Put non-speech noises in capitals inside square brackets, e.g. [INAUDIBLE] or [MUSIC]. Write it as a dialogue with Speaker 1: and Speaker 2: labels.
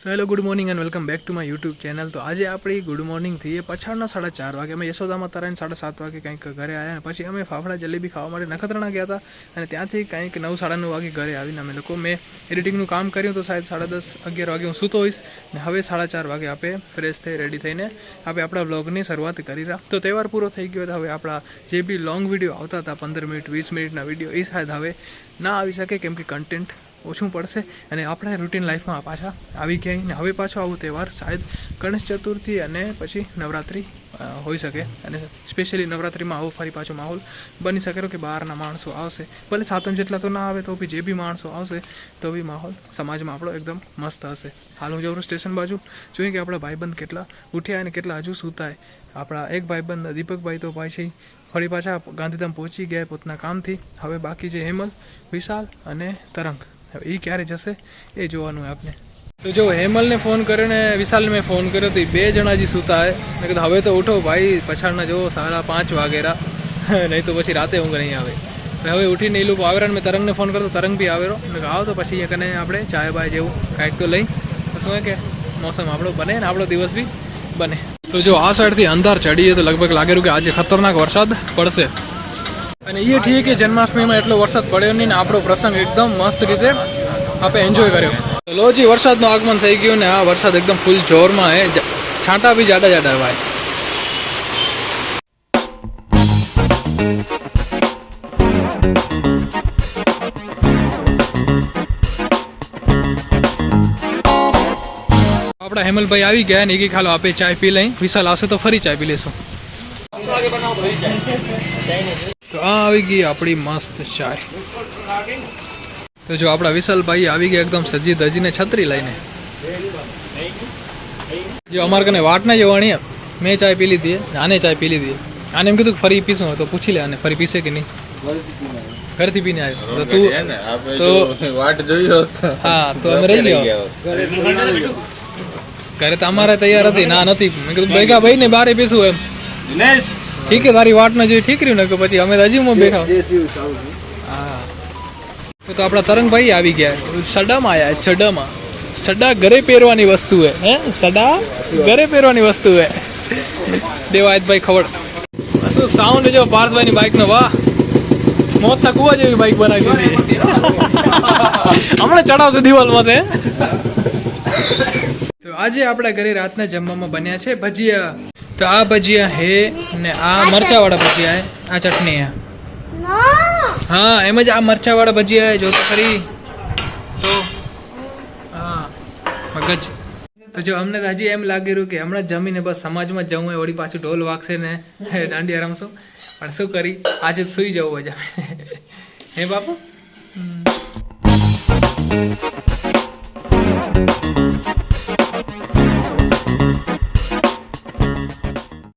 Speaker 1: So hello good morning and welcome back to my YouTube channel તો આજે આપણી good morning થઈએ પછાડના સાડા ચાર વાગે. અમે યશોદામાં તારાને સાડા સાત વાગે કંઈક ઘરે આવ્યા અને પછી અમે ફાફડા જલેબી ખાવા માટે નખત્રાણા ગયા હતા અને ત્યાંથી કંઈક નવ સાડા નવ વાગે ઘરે આવીને અમે લોકો મેં એડિટિંગનું કામ કર્યું તો સાહેબ સાડા દસ અગિયાર વાગે હું સૂતો હોઈશ ને હવે સાડા ચાર વાગે આપણે ફ્રેશ થઈ રેડી થઈને આપણે આપણા વ્લોગની શરૂઆત કરી રહ્યા. તો તહેવાર પૂરો થઈ ગયો હતો હવે આપણા જે બી લોંગ વીડિયો આવતા હતા, પંદર મિનિટ, વીસ મિનિટના વીડિયો એ શાયદ હવે ના આવી શકે કેમ કે કન્ટેન્ટ ઓછું પડશે અને આપણે રૂટીન લાઈફમાં પાછા આવી ગયા ને હવે પાછો આવો તહેવાર શાયદ ગણેશ ચતુર્થી અને પછી નવરાત્રિ હોઈ શકે અને સ્પેશિયલી નવરાત્રિમાં આવો ફરી પાછો માહોલ બની શકે. કે બહારના માણસો આવશે, ભલે સાતમ જેટલા તો ના આવે, તો બી જે બી માણસો આવશે, તો બી માહોલ સમાજમાં આપણો એકદમ મસ્ત હશે. હાલ હું જવું સ્ટેશન બાજુ જોઈએ કે આપણા ભાઈબંધ કેટલા ઉઠ્યા અને કેટલા હજુ સૂતાય. આપણા એક ભાઈબંધ, દીપકભાઈ તો પાછી ફરી પાછા ગાંધીધામ પહોંચી ગયા પોતાના કામથી. હવે બાકી છે હેમલ, વિશાલ અને તરંગ. એ ક્યારે જશે એ જોવાનું હોય આપણે તો જો હેમલને ફોન કર્યો ને વિશાલને મેં ફોન કર્યો તો એ બે જણા હજી સૂતા હે. મેં કીધું, હવે તો ઉઠો ભાઈ, પછાડના જો સાડા પાંચ વાગેરા. [LAUGHS] નહીં તો પછી રાતે ઊંઘ નહીં આવે. હવે ઉઠીને એ લોકો આવેરા મેં તરંગને ફોન કરતો તરંગ બી આવેરો મેં આવો તો પછી કને આપણે ચાય બાય જેવું કાંઈક તો લઈ. શું કે, મોસમ આપણો બને ને આપણો દિવસ બી બને. તો જો આ સાઈડથી અંધાર ચડીએ તો લગભગ લાગેલું કે આજે ખતરનાક વરસાદ પડશે. અને એ ઠીક કે જન્માષ્ટમીમાં એટલો વરસાદ પડ્યો નહીં ને આપણો પ્રસંગ એકદમ મસ્ત રીતે આપણે એન્જોય કર્યો. લોજી વરસાદનું આગમન થઈ ગયું ને આ વરસાદ એકદમ ફૂલ જોરમાં હે છાંટા બી જાડા જાડા ભાઈ આપણા હેમલભાઈ આવી ગયા ને એ ખાલો આપે ચાય પી લઈ, વિશાલ આવશે તો ફરી ચાય પી લેશું. તો આ આવી ગઈ આપણી મસ્ત ચાય. તો જો આપણા વિશાલભાઈ આવી ગયા એકદમ સજી ધજીને છત્રી લઈને. જો અમારે કને વાટ ના જવાની મેં ચાય પી લીધી આને ચાય પી લીધી. આને એમ કીધું ફરી પીશું તો પૂછી લે આને ફરી પીશે કે નહીં? ઘરથી પીને આવ્યો. તો તું તો
Speaker 2: વાટ જોયો
Speaker 1: હા તો અમે રહી ગયો. ઘરે તો અમારે તૈયાર હતી ના નથી. મેં કીધું ભેગા ભાઈ ને બારે પીશું એમ.
Speaker 2: દિનેશ.
Speaker 1: ઠીક છે તારી વાટ ના જોઈ ઠીક રહ્યું ને કે પછી અમે તો હજી માં બેઠા. હા. તો આપણા તરંગભાઈ આવી ગયા. સડામાં આયા છે, સડામાં. સડા ઘરે પહેરવાની વસ્તુ હે હે? સડા ઘરે પહેરવાની વસ્તુ હે. દેવાયતભાઈ ખવડ. શું સાઉન્ડ જો પાર્થભાઈની બાઇક નો વાહ. મોતના કુવા જેવી બાઇક બનાવી દીધી. હમણાં ચડાવશે દિવાલમાં તે. તો આજે આપણા ઘરે રાતના જમવામાં બન્યા છે. ભજીયા તો આ ભજીયા હે ને આ મરચાવાળા ભજીયા હે. આ ચટણી હે. હા એમ જ આ મરચાવાળા ભજીયા હે જો તો ખરી. તો હા મગજ. તો જો અમને હજી એમ લાગી રહ્યું કે હમણાં જમીને બસ સમાજમાં જવું હોય વળી પાછું ઢોલ વાગશે ને દાંડિયા રમશું પણ શું કરી? આજે સુઈ જવું હોય જમીને. [LAUGHS] હે બાપુ.